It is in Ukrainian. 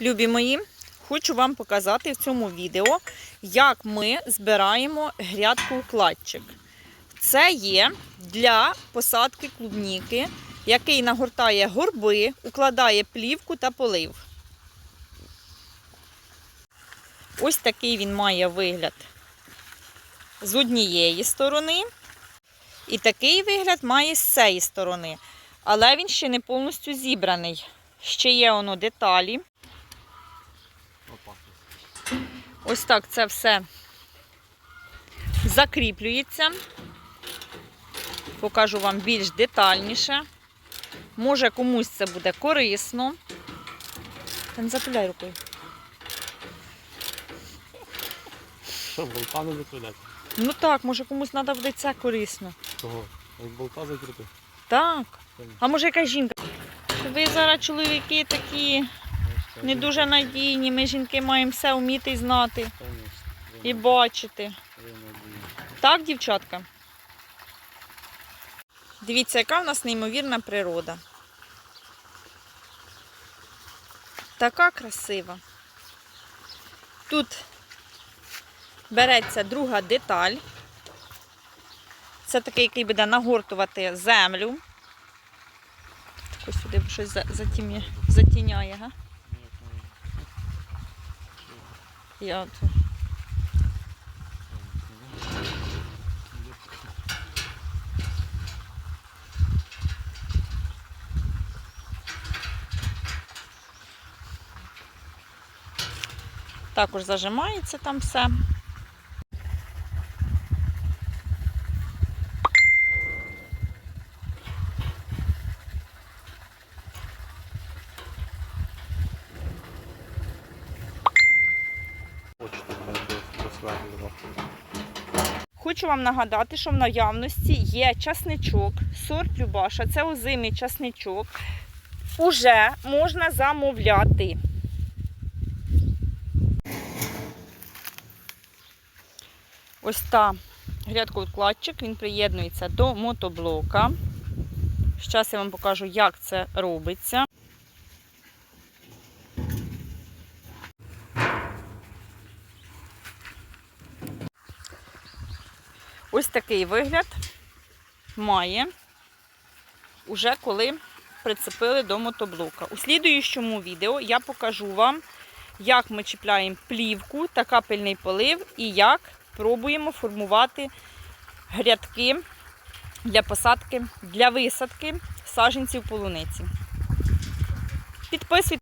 Любі мої, хочу вам показати в цьому відео, як ми збираємо грядку-укладчик. Це є для посадки клубніки, який нагортає горби, укладає плівку та полив. Ось такий він має вигляд з однієї сторони. І такий вигляд має з цієї сторони. Але він ще не повністю зібраний. Ще є воно деталі. Ось так це все закріплюється. Покажу вам більш детальніше. Може комусь це буде корисно. Та не запиляй рукою. Що, болта не закрутити? Ну так, може комусь треба буде це корисно. Чого? Як болта закрити? Так. А може якась жінка? Ви зараз чоловіки такі не дуже надійні. Ми жінки маємо все вміти і знати і бачити. Так, дівчатка? Дивіться, яка в нас неймовірна природа. Така красива. Тут береться друга деталь. Це такий, який буде нагортувати землю. Так ось сюди щось за- затім'я- затіняє, га? Я от. Також зажимається там все. Розсверлював. Хочу вам нагадати, що в наявності є часничок, сорт Любаша, це озимий часничок. Уже можна замовляти. Ось та грядковкладчик, він приєднується до мотоблока. Зараз я вам покажу, як це робиться. Ось такий вигляд має уже коли прицепили до мотоблока. У слідуючому відео я покажу вам, як ми чіпляємо плівку та капельний полив і як пробуємо формувати грядки для посадки, для висадки саджанців полуниці. Підписуйтесь.